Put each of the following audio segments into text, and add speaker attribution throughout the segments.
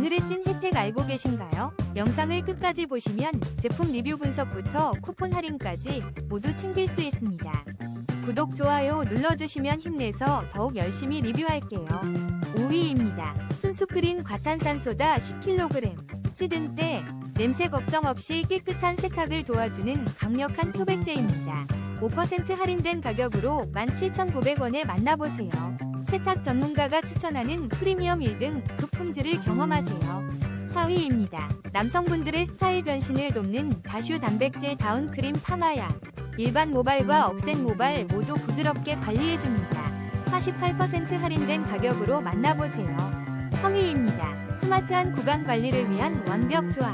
Speaker 1: 오늘의 찐 혜택 알고 계신가요? 영상을 끝까지 보시면 제품 리뷰 분석부터 쿠폰 할인까지 모두 챙길 수 있습니다. 구독, 좋아요 눌러주시면 힘내서 더욱 열심히 리뷰할게요. 5위입니다. 순수크린 과탄산소다 10kg. 찌든 때 냄새 걱정 없이 깨끗한 세탁을 도와주는 강력한 표백제입니다. 5% 할인된 가격으로 17,900원에 만나보세요. 세탁 전문가가 추천하는 프리미엄 1등 급 품질을 경험하세요. 4위입니다. 남성분들의 스타일 변신을 돕는 다슈 단백질 다운 크림 파마야. 일반 모발과 억센 모발 모두 부드럽게 관리해줍니다. 48% 할인된 가격으로 만나보세요. 3위입니다. 스마트한 구강 관리를 위한 완벽 조합.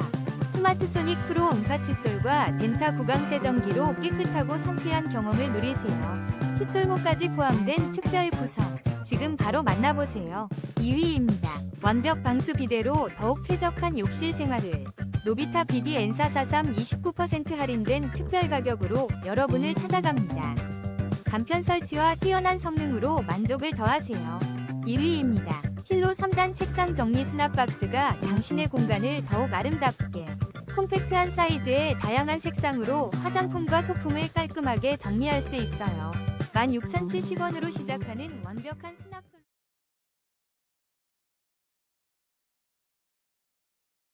Speaker 1: 스마트 소닉 프로 음파 칫솔과 덴타 구강 세정기로 깨끗하고 상쾌한 경험을 누리세요. 칫솔모까지 포함된 특별 구성. 지금 바로 만나보세요. 2위입니다. 완벽 방수 비데로 더욱 쾌적한 욕실 생활을. 노비타 BD N443 29% 할인된 특별 가격으로 여러분을 찾아갑니다. 간편 설치와 뛰어난 성능으로 만족을 더하세요. 1위입니다. 힐로 3단 책상 정리 수납 박스가 당신의 공간을 더욱 아름답게 콤팩트한 사이즈의 다양한 색상으로 화장품과 소품을 깔끔하게 정리할 수 있어요. 16,070원으로 시작하는 완벽한 수납